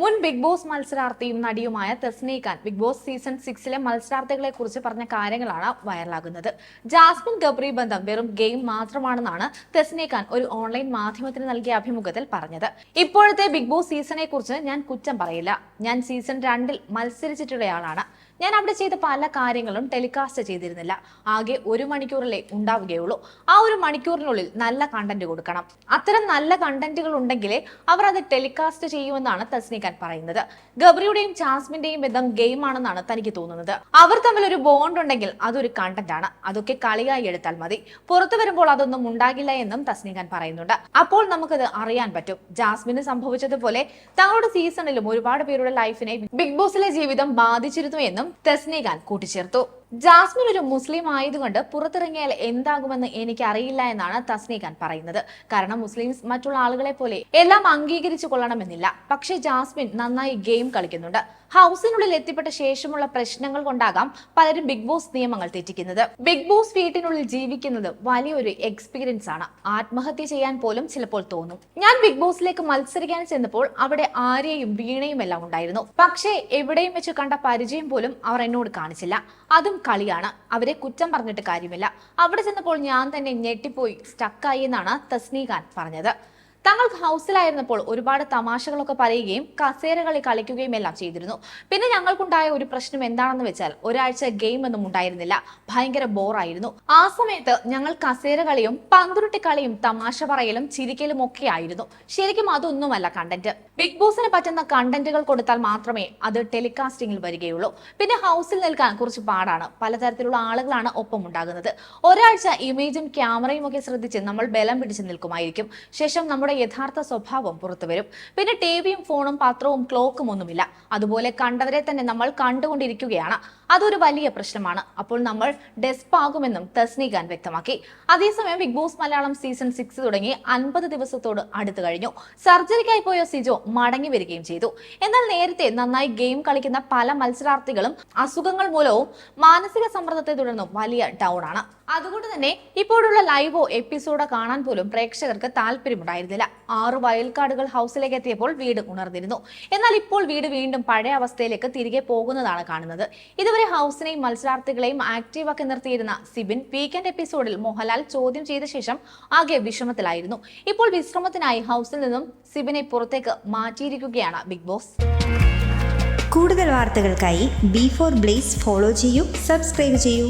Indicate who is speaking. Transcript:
Speaker 1: മുൻ big Boss മത്സരാർത്ഥിയും നടിയുമായ Thesni Khan Bigg Boss season സിക്സിലെ മത്സരാർത്ഥികളെ കുറിച്ച് പറഞ്ഞ കാര്യങ്ങളാണ് വൈറലാകുന്നത്. ജാസ്മിൻ ഗബ്രി ബന്ധം വെറും ഗെയിം മാത്രമാണെന്നാണ് തെസ്നി ഖാൻ ഒരു ഓൺലൈൻ മാധ്യമത്തിന് നൽകിയ അഭിമുഖത്തിൽ പറഞ്ഞത്. ഇപ്പോഴത്തെ ബിഗ് ബോസ് സീസണെ കുറിച്ച് ഞാൻ കുറ്റം പറയില്ല. ഞാൻ സീസൺ രണ്ടിൽ മത്സരിച്ചിട്ടുള്ളയാളാണ്. ഞാൻ അവിടെ ചെയ്ത പല കാര്യങ്ങളും ടെലികാസ്റ്റ് ചെയ്തിരുന്നില്ല. ആകെ ഒരു മണിക്കൂറിലേ ഉണ്ടാവുകയുള്ളൂ. ആ ഒരു മണിക്കൂറിനുള്ളിൽ നല്ല കണ്ടന്റ് കൊടുക്കണം. അത്തരം നല്ല കണ്ടന്റുകൾ ഉണ്ടെങ്കിലേ അവർ അത് ടെലികാസ്റ്റ് ചെയ്യുമെന്നാണ് തസ്നീഖാൻ പറയുന്നത്. ഗബ്രിയുടെയും ജാസ്മിന്റെയും ബന്ധം ഗെയിം ആണെന്നാണ് തനിക്ക് തോന്നുന്നത്. അവർ തമ്മിൽ ഒരു ബോണ്ട് ഉണ്ടെങ്കിൽ അതൊരു കണ്ടന്റ് ആണ്. അതൊക്കെ കളിയായി എടുത്താൽ മതി. പുറത്തു വരുമ്പോൾ അതൊന്നും ഉണ്ടാകില്ല എന്നും തസ്നീഖാൻ പറയുന്നുണ്ട്. അപ്പോൾ നമുക്കത് അറിയാൻ പറ്റും. ജാസ്മിന് സംഭവിച്ചതുപോലെ തങ്ങളുടെ സീസണിലും ഒരുപാട് പേരുടെ ലൈഫിനെ ബിഗ് ബോസിലെ ജീവിതം ബാധിച്ചിരുന്നു എന്നും തസ്നിഖാൻ കൂട്ടിച്ചേർത്തു. ജാസ്മിൻ ഒരു മുസ്ലിം ആയതുകൊണ്ട് പുറത്തിറങ്ങിയാൽ എന്താകുമെന്ന് എനിക്ക് അറിയില്ല എന്നാണ് തസ്നി ഖാൻ പറയുന്നത്. കാരണം മുസ്ലിംസ് മറ്റുള്ള ആളുകളെ പോലെ എല്ലാം അംഗീകരിച്ചു കൊള്ളണമെന്നില്ല. പക്ഷേ ജാസ്മിൻ നന്നായി ഗെയിം കളിക്കുന്നുണ്ട്. ഹൗസിനുള്ളിൽ എത്തിപ്പെട്ട ശേഷമുള്ള പ്രശ്നങ്ങൾ കൊണ്ടാകാം പലരും ബിഗ് ബോസ് നിയമങ്ങൾ തെറ്റിക്കുന്നത്. ബിഗ് ബോസ് വീട്ടിനുള്ളിൽ ജീവിക്കുന്നത് വലിയൊരു എക്സ്പീരിയൻസ് ആണ്. ആത്മഹത്യ ചെയ്യാൻ പോലും ചിലപ്പോൾ തോന്നും. ഞാൻ ബിഗ് ബോസിലേക്ക് മത്സരിക്കാൻ ചെന്നപ്പോൾ അവിടെ ആര്യയും വീണയും എല്ലാം ഉണ്ടായിരുന്നു. പക്ഷേ എവിടെയും വെച്ച് കണ്ട പരിചയം പോലും അവർ എന്നോട് കാണിച്ചില്ല. അതും കളിയാണ്. അവരെ കുറ്റം പറഞ്ഞിട്ട് കാര്യമില്ല. അവിടെ ചെന്നപ്പോൾ ഞാൻ തന്നെ ഞെട്ടിപ്പോയി. സ്റ്റക്കായി എന്നാണ് തസ്നീഖാൻ പറഞ്ഞത്. തങ്ങൾ ഹൗസിലായിരുന്നപ്പോൾ ഒരുപാട് തമാശകളൊക്കെ പറയുകയും കസേരകളി കളിക്കുകയും എല്ലാം ചെയ്തിരുന്നു. പിന്നെ ഞങ്ങൾക്കുണ്ടായ ഒരു പ്രശ്നം എന്താണെന്ന് വെച്ചാൽ ഒരാഴ്ച ഗെയിം ഒന്നും ഉണ്ടായിരുന്നില്ല. ഭയങ്കര ബോറായിരുന്നു ആ സമയത്ത് ഞങ്ങൾ കസേര കളിയും പന്തുരുട്ടി കളിയും തമാശ പറയലും ചിരിക്കലും ഒക്കെ ആയിരുന്നു. ശരിക്കും അതൊന്നുമല്ല കണ്ടന്റ് ബിഗ് ബോസിന് പറ്റുന്ന കണ്ടന്റുകൾ കൊടുത്താൽ മാത്രമേ അത് ടെലികാസ്റ്റിംഗിൽ വരികയുള്ളൂ. പിന്നെ ഹൗസിൽ നിൽക്കാൻ കുറച്ച് പാടാണ്. പലതരത്തിലുള്ള ആളുകളാണ് ഒപ്പം ഉണ്ടാകുന്നത്. ഒരാഴ്ച ഇമേജും ക്യാമറയും ഒക്കെ ശ്രദ്ധിച്ച് നമ്മൾ ബലം പിടിച്ച് നിൽക്കുമായിരിക്കും. ശേഷം നമ്മുടെ യഥാർത്ഥ സ്വഭാവം പുറത്തുവരും പിന്നെ ടിവിയും ഫോണും പത്രവും ക്ലോക്കും ഒന്നുമില്ല. അതുപോലെ കണ്ടവരെ തന്നെ നമ്മൾ കണ്ടുകൊണ്ടിരിക്കുകയാണ്. അതൊരു വലിയ പ്രശ്നമാണ്. അപ്പോൾ നമ്മൾ ഡെസ്പ് ആകുമെന്നും തസ്നി ഖാൻ വ്യക്തമാക്കി. അതേസമയം Bigg Boss Malayalam season six തുടങ്ങി അൻപത് ദിവസത്തോട് അടുത്തു കഴിഞ്ഞു. സർജറിക്കായി പോയ സിജോ മടങ്ങി വരികയും ചെയ്തു. എന്നാൽ നേരത്തെ നന്നായി ഗെയിം കളിക്കുന്ന പല മത്സരാർത്ഥികളും അസുഖങ്ങൾ മൂലവും മാനസിക സമ്മർദ്ദത്തെ തുടർന്നും വലിയ ഡൗൺ ആണ്. അതുകൊണ്ട് തന്നെ ഇപ്പോഴുള്ള ലൈവോ എപ്പിസോഡോ കാണാൻ പോലും പ്രേക്ഷകർക്ക് താല്പര്യമുണ്ടായിരുന്നില്ല. ആറ് വയൽക്കാടുകൾ ഹൗസിലേക്ക് എത്തിയപ്പോൾ വീട് ഉണർന്നിരുന്നു. എന്നാൽ ഇപ്പോൾ വീട് വീണ്ടും പഴയ അവസ്ഥയിലേക്ക് തിരികെ പോകുന്നതാണ് കാണുന്നത്. ഇതുവരെ ഹൗസിനെയും മത്സരാർത്ഥികളെയും ആക്റ്റീവാക്കി നിർത്തിയിരുന്ന സിബിൻ വീക്കെൻഡ് എപ്പിസോഡിൽ മോഹൻലാൽ ചോദ്യം ചെയ്ത ശേഷം ആകെ വിഷമത്തിലായിരുന്നു. ഇപ്പോൾ വിശ്രമത്തിനായി ഹൗസിൽ നിന്നും സിബിനെ പുറത്തേക്ക് മാറ്റിയിരിക്കുകയാണ് ബിഗ് ബോസ്.
Speaker 2: കൂടുതൽ വാർത്തകൾക്കായി ബി ഫോർ ബ്ലേസ് ഫോളോ ചെയ്യൂ സബ്സ്ക്രൈബ് ചെയ്യൂ.